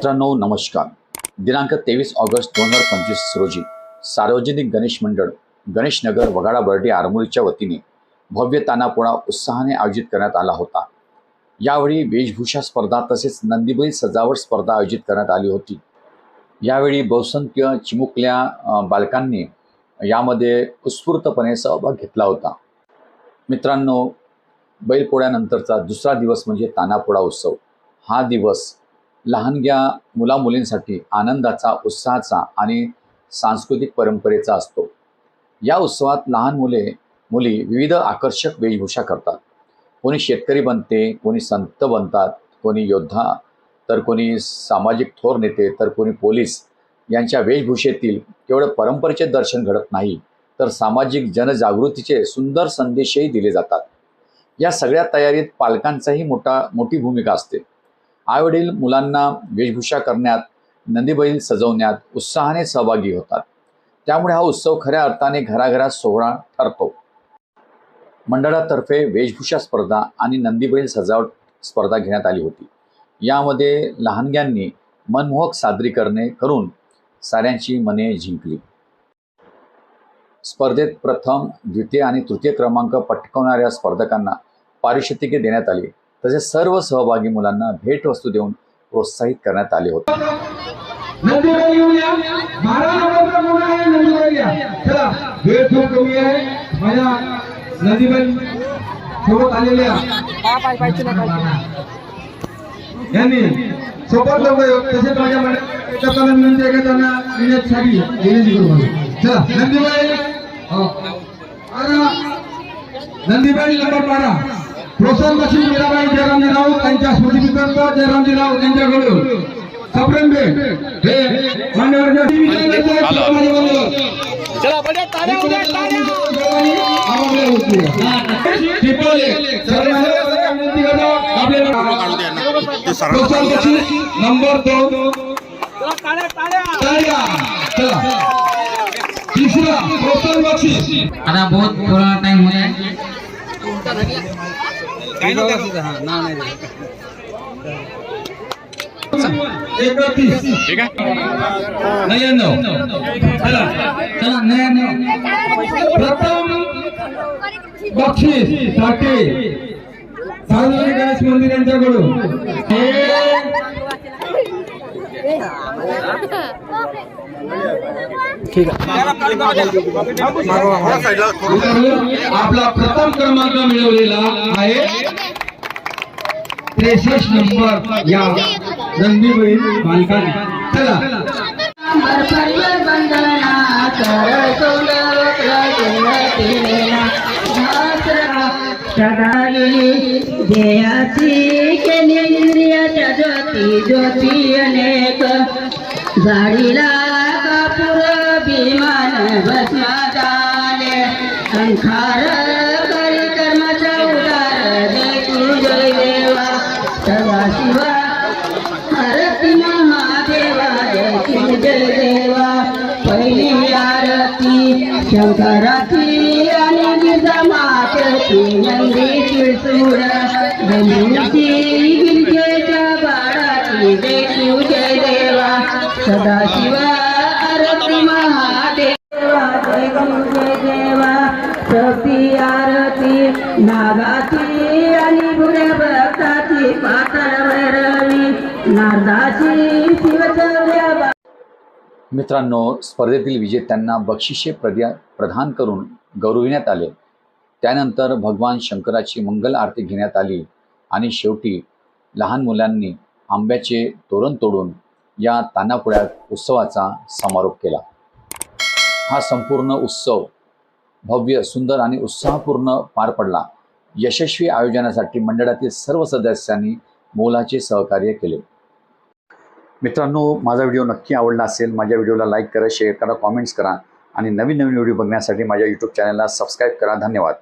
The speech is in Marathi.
मित्रांनो नमस्कार. दिनांक तेवीस ऑगस्ट दोन हजार पंचवीस रोजी सार्वजनिक गणेश मंडळ गणेशनगर वगाडा बर्डे आरमोरीच्या वतीने भव्य तानापोळा उत्साहाने आयोजित करण्यात आला होता. यावेळी वेशभूषा स्पर्धा तसेच नंदीबैल सजावट स्पर्धा आयोजित करण्यात आली होती. यावेळी बहुसंख्य चिमुकल्या बालकांनी यामध्ये उत्स्फूर्तपणे सहभाग घेतला होता. मित्रांनो बैलपोळ्यानंतरचा दुसरा दिवस म्हणजे तानापोळा उत्सव. हा दिवस लहानग्या मुलामुलींसाठी आनंदाचा उत्साहाचा आणि सांस्कृतिक परंपरेचा असतो. या उत्सवात लहान मुले मुली विविध आकर्षक वेशभूषा करतात. कोणी शेतकरी बनते कोणी संत बनतात कोणी योद्धा तर कोणी सामाजिक थोर नेते तर कोणी पोलीस. यांच्या वेशभूषेतील केवळ परंपरेचे दर्शन घडत नाही तर सामाजिक जनजागृतीचे सुंदर संदेशही दिले जातात. या सगळ्या तयारीत पालकांचाही मोठा मोठी भूमिका असते. आईवडील मुलांना वेशभूषा करण्यात नंदीबैल सजवण्यात उत्साहाने सहभागी होतात. त्यामुळे हा उत्सव खऱ्या अर्थाने घराघरात सोहळा ठरतो. मंडळातर्फे वेशभूषा स्पर्धा आणि नंदीबैल सजावट स्पर्धा घेण्यात आली होती. यामध्ये लहानग्यांनी मनमोहक सादरीकरणे करून साऱ्यांची मने जिंकली. स्पर्धेत प्रथम द्वितीय आणि तृतीय क्रमांक पटकवणाऱ्या स्पर्धकांना पारितोषिके देण्यात आली. तसेच सर्व सहभागी मुलांना भेटवस्तू देऊन प्रोत्साहित करण्यात आले होते. नंदीबाई येऊन या बारा नंबरचा मुलगा आहे नंदीबाई या चला वेळ खूप कमी आहे. माझ्या नंदीबाई सोबत आलेल्या यांनी सोबत लोक तसेच माझ्या मंडळाला विनंती आहे का त्यांना येण्यासाठी विनंती करू. मला चला नंदीबाई हो. बारा. नंदीबाई नंबर बारा बक्षीस मीराबाई जयरामजी राऊत त्यांच्या स्मृतीप्रित्यर्थ जयरामजी राऊत यांच्याकडून हे ताड्या उद्या ताड्या नंबर दोन तिसरा बक्षीस आता बहुत थोड़ा टाइम हो। जाए एकतीस नव्याण्णव चला. चला नया नया प्रथम बक्षीससाठी. सार्वजनिक गणेश मंदिर यांच्याकडून. आपला प्रथम क्रमांक मिळवलेला आहे त्रेसष्ट नंबर या रणदीबई बालकाने चला. ज्योती ज्योती अनेक. झाडीला विमान भस्मा झाले अंखार परिक्रमाचा उदार जय देवा सदाशिवा आरती महादेवा देखू जय देवा पहिली आरती शंकराची आणि गिरजा मातची नंदी त्रिसूर गिरजेच्या बाळाची जय देवा सदा शिवा नागाची आणि बुड्या भक्ताची पातळ भैरवी नारदाची शिवचौर्या मित्रांनो स्पर्धेतील विजेत्यांना बक्षिसे प्रद्या प्रदान करून गौरविण्यात आले. त्यानंतर भगवान शंकराची मंगल आरती घेण्यात आली आणि शेवटी लहान मुलांनी आंब्याचे तोरण तोडून या तानापुळ्यात उत्सवाचा समारोप केला. हा संपूर्ण उत्सव भव्य सुंदर आणि उत्साहपूर्ण पार पडला. यशस्वी आयोजनासाठी मंडळातील सर्व सदस्यांनी मोलाचे सहकार्य केले. मित्रांनो माझा व्हिडिओ नक्की आवडला असेल माझ्या व्हिडिओला लाईक करा शेअर करा कॉमेंट्स करा आणि नवीन नवीन व्हिडिओ बघण्यासाठी माझ्या यूट्यूब चॅनलला सबस्क्राईब करा. धन्यवाद.